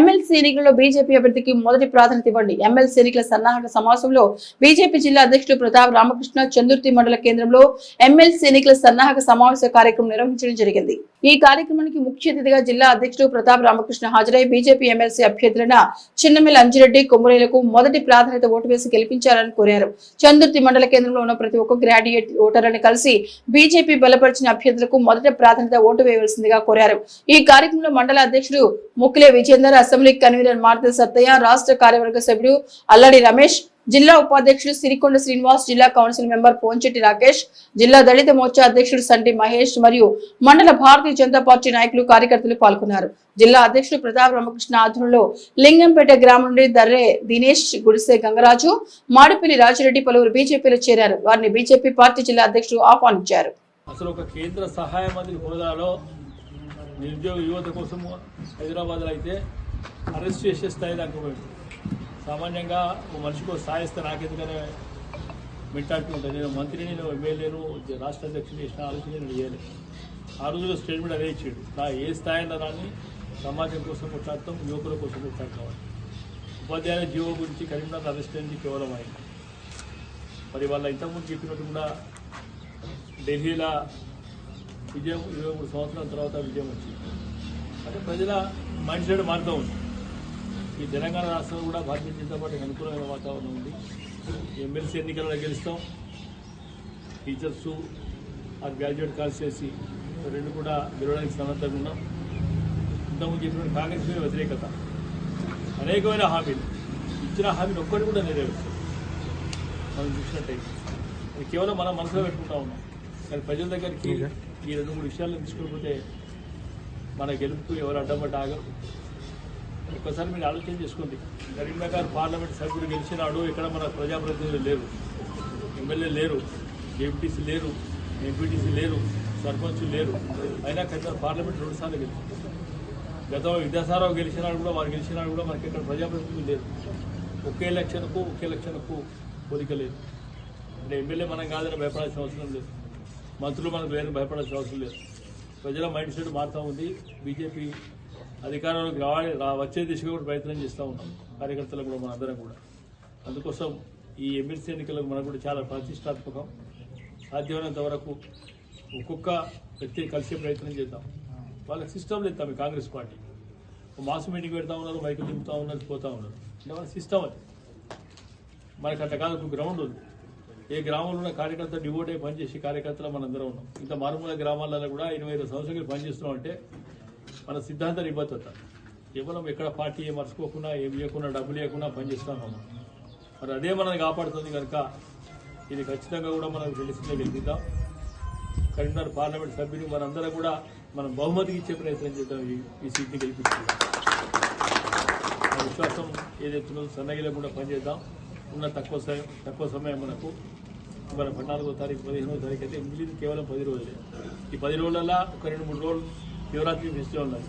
MLC ఎన్నికల్లో BJP అభ్యర్థికి మొదటి ప్రాధాన్యత ఇవ్వండి. ఎమ్మెల్సీ ఎన్నికల సన్నాహక సమావేశంలో బీజేపీ జిల్లా అధ్యక్షుడు ప్రతాప్ రామకృష్ణ చందుర్తి మండల కేంద్రంలో ఎమ్మెల్సీ ఎన్నికల సన్నాహక సమావేశ కార్యక్రమం నిర్వహించడం జరిగింది. ఈ కార్యక్రమానికి ముఖ్య అతిథిగా జిల్లా అధ్యక్షుడు ప్రతాప్ రామకృష్ణ హాజరై బీజేపీ ఎమ్మెల్సీ అభ్యర్థులైన చిన్నమిల్ అంజిరెడ్డి కొమ్మరేలకు మొదటి ప్రాధాన్యత ఓటు వేసి గెలిపించాలని కోరారు. చందుర్తి మండల కేంద్రంలో ఉన్న ప్రతి ఒక్క గ్రాడ్యుయేట్ ఓటర్లను కలిసి బీజేపీ బలపరిచిన అభ్యర్థులకు మొదటి ప్రాధాన్యత ఓటు వేయవలసిందిగా కోరారు. ఈ కార్యక్రమంలో మండల అధ్యక్షుడు ముక్కిలే విజేందర్ అసెంబ్లీ కన్వీనర్ మారుతి సత్తయ్య రాష్ట్ర కార్యవర్గ సభ్యుడు అల్లడి రమేష్ జిల్లా ఉపాధ్యక్షుడు సిరికొండ శ్రీనివాస్ జిల్లా కౌన్సిల్ మెంబర్ పోంచెట్టి రాకేష్ జిల్లా దళిత మోర్చా అధ్యక్షుడు సంటి మహేష్ మరియు మండల భారతీయ జనతా పార్టీ నాయకులు కార్యకర్తలు పాల్గొన్నారు. జిల్లా అధ్యక్షుడు ప్రతాప్ రామకృష్ణ ఆధ్వర్యంలో లింగంపేట గ్రామం నుండి దర్రే దినేష్ గుడిసె గంగరాజు మాడిపల్లి రాజిరెడ్డి పలువురు బీజేపీలో చేరారు. వారిని బీజేపీ పార్టీ జిల్లా అధ్యక్షుడు ఆహ్వానించారు. అసలు ఒక కేంద్ర సహాయ మంత్రి హోదాలో నిరుద్యోగ యువత కోసం హైదరాబాద్లో అయితే అరెస్ట్ చేసే స్థాయి దాకా పోయింది. సామాన్యంగా ఒక మనిషికి స్థాయి ఇస్తే నాకెందుకనే మెంటాలిటీ ఉంటుంది. నేను మంత్రిని నేను ఎమ్మెల్యేను రాష్ట్ర అధ్యక్షుడు చేసిన ఆలోచన నేను చేయలేదు ఆ రోజులో స్టేట్మెంట్ అదే ఇచ్చాడు. నా ఏ స్థాయి దాన్ని సమాజం కోసం కొట్లాడతాం యువకుల కోసం కొట్లాడతాం. ఉపాధ్యాయుల జీవో గురించి కరీంనగర్ అరెస్ట్ అయింది కేవలం అయింది మరి వాళ్ళ ఇంతకుముందు చెప్పినట్టు కూడా ఢిల్లీలో విజయం ఇరవై మూడు సంవత్సరాల తర్వాత విజయం వచ్చింది. అంటే ప్రజల మైండ్ సెట్ మారుతూ ఉంది. ఈ తెలంగాణ రాష్ట్రంలో కూడా భారతీయ జనతా పార్టీకి అనుకూలమైన వాతావరణం ఉంది. ఎమ్మెల్సీ ఎన్నికల్లో గెలుస్తాం. టీచర్స్ ఆ గ్రాడ్యుయేట్ కాల్స్ చేసి రెండు కూడా గెలవడానికి సన్నద్ధంగా ఉన్నాం. ఇంతకుముందు చెప్పిన కాంగ్రెస్ మీద వ్యతిరేకత. అనేకమైన హామీలు. ఇచ్చిన హామీలు ఒక్కటి కూడా నెరవేరుస్తాం మనం చూసినట్టయితే అది కేవలం మనం మనసులో పెట్టుకుంటా ఉన్నాం. కానీ ప్రజల దగ్గరికి ఈ రెండు మూడు విషయాలను తీసుకోకపోతే మన గెలుపుకు ఎవరు అడ్డపడ్డ ఆగరు. ఒక్కసారి మీరు ఆలోచన చేసుకోండి. కరీంనగర్ పార్లమెంట్ సభ్యుడు గెలిచినాడు ఇక్కడ మన ప్రజాప్రతినిధులు లేరు. ఎమ్మెల్యే లేరు డిప్యూటీసీ లేరు ఎంపీటీసీ లేరు సర్పంచ్ లేరు. అయినా ఖచ్చితంగా పార్లమెంట్ రెండుసార్లు గెలిచింది. గతంలో విద్యాసారావు గెలిచినాడు కూడా వారు గెలిచినాడు కూడా మనకి ఇక్కడ ప్రజాప్రతినిధులు లేరు. ఒకే ఎలక్షన్కు ఒకే ఎలక్షన్కు పోలిక లేదు. అంటే ఎమ్మెల్యే మనం కాదని భయపడాల్సిన అవసరం లేదు. మంత్రులు మనకు వేరే భయపడాల్సిన అవసరం లేదు. ప్రజల మైండ్ సెట్ మారుతూ ఉంది. బీజేపీ అధికారంలోకి రావాలి వచ్చే దిశగా కూడా ప్రయత్నం చేస్తూ ఉన్నాం కార్యకర్తలు కూడా మనందరం కూడా. అందుకోసం ఈ ఎమ్మెల్సీ ఎన్నికలకు మనకు కూడా చాలా ప్రతిష్టాత్మకం. సాధ్యమైనంత వరకు ఒక్కొక్క వ్యక్తి కలిసే ప్రయత్నం చేద్దాం. వాళ్ళకి సిస్టమ్ లేదు తమ కాంగ్రెస్ పార్టీ. ఒక మాస్ మీటింగ్ పెడతా ఉన్నారు మైకులు దింపుతా ఉన్నారు పోతా ఉన్నారు. అంటే వాళ్ళ సిస్టమ్ అది. మనకి అట్లా కాదు ఒక గ్రౌండ్ ఉంది. ఏ గ్రామంలో ఉన్న కార్యకర్త డివోట్ అయి పనిచేసే కార్యకర్తలు మనందరం ఉన్నాం. ఇంత మారుమూల గ్రామాలలో కూడా ఇరవై ఐదు సంవత్సరాలు పనిచేస్తున్నాం అంటే మన సిద్ధాంత నిబద్ధత కేవలం ఎక్కడ పార్టీ ఏం మర్చిపోకుండా ఏం లేకుండా డబ్బు లేకుండా పనిచేస్తున్నాం మరి అదే మనల్ని కాపాడుతుంది కనుక ఇది ఖచ్చితంగా కూడా మనం తెలిసిందే గెలిపిద్దాం కరీంనగర్ పార్లమెంట్ సభ్యులు మనందరం కూడా మనం బహుమతికి ఇచ్చే ప్రయత్నం చేద్దాం ఈ సీట్ని గెలిపించాలి విశ్వాసం ఏదైతుందో సన్నగిలో కూడా పనిచేద్దాం. ఉన్న తక్కువ సమయం తక్కువ సమయం మనకు. మన పద్నాలుగో తారీఖు పదిహేనో తారీఖు అయితే మిగిలింది కేవలం పది రోజులే. ఈ పది రోజులలో ఒక రెండు మూడు రోజులు శివరాత్రి ఫెస్టివల్ ఉన్నది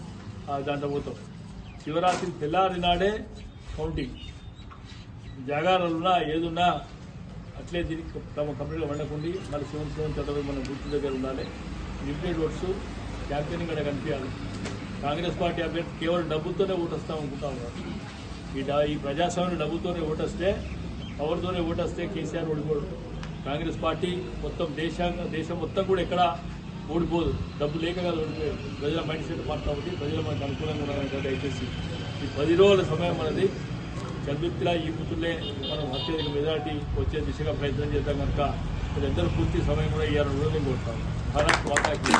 ఆ దాంట్లో పోతాం. శివరాత్రి తెల్లారి నాడే కౌంటింగ్ జాగారాలున్నా ఏదున్నా అట్లే దీనికి తమ కంపెనీలో వండకుండి మళ్ళీ శివన్ శివన్ చదవి మన గుర్తు దగ్గర ఉండాలి. లిమిటెడ్ ఓట్స్ క్యాంపెయినింగ్ కూడా కనిపించాలి. కాంగ్రెస్ పార్టీ అభ్యర్థి కేవలం డబ్బుతోనే ఓటేస్తాం అనుకుంటా ఈ ఈ ప్రజాస్వామ్యం డబ్బుతోనే ఓటేస్తే పవర్తోనే ఓటేస్తే కేసీఆర్ ఓడిపోడు. కాంగ్రెస్ పార్టీ మొత్తం దేశాంగ దేశం మొత్తం కూడా ఎక్కడ ఓడిపోదు. డబ్బు లేక కాదు ఓడిపోయాడు ప్రజల మైండ్ సెట్ మారుతా ప్రజలు మనకు అనుకూలంగా ఉన్నారని దయచేసి ఈ పది రోజుల సమయం అనేది చంద్రుతిలా ఈ పుత్రులే మనం అత్యధిక మెజార్టీ వచ్చే దిశగా ప్రయత్నం చేద్దాం కనుక. వీళ్ళందరూ పూర్తి సమయం కూడా ఇవ్వాలని కూడా నేను కోరుతాను. భారత్ మాతాకి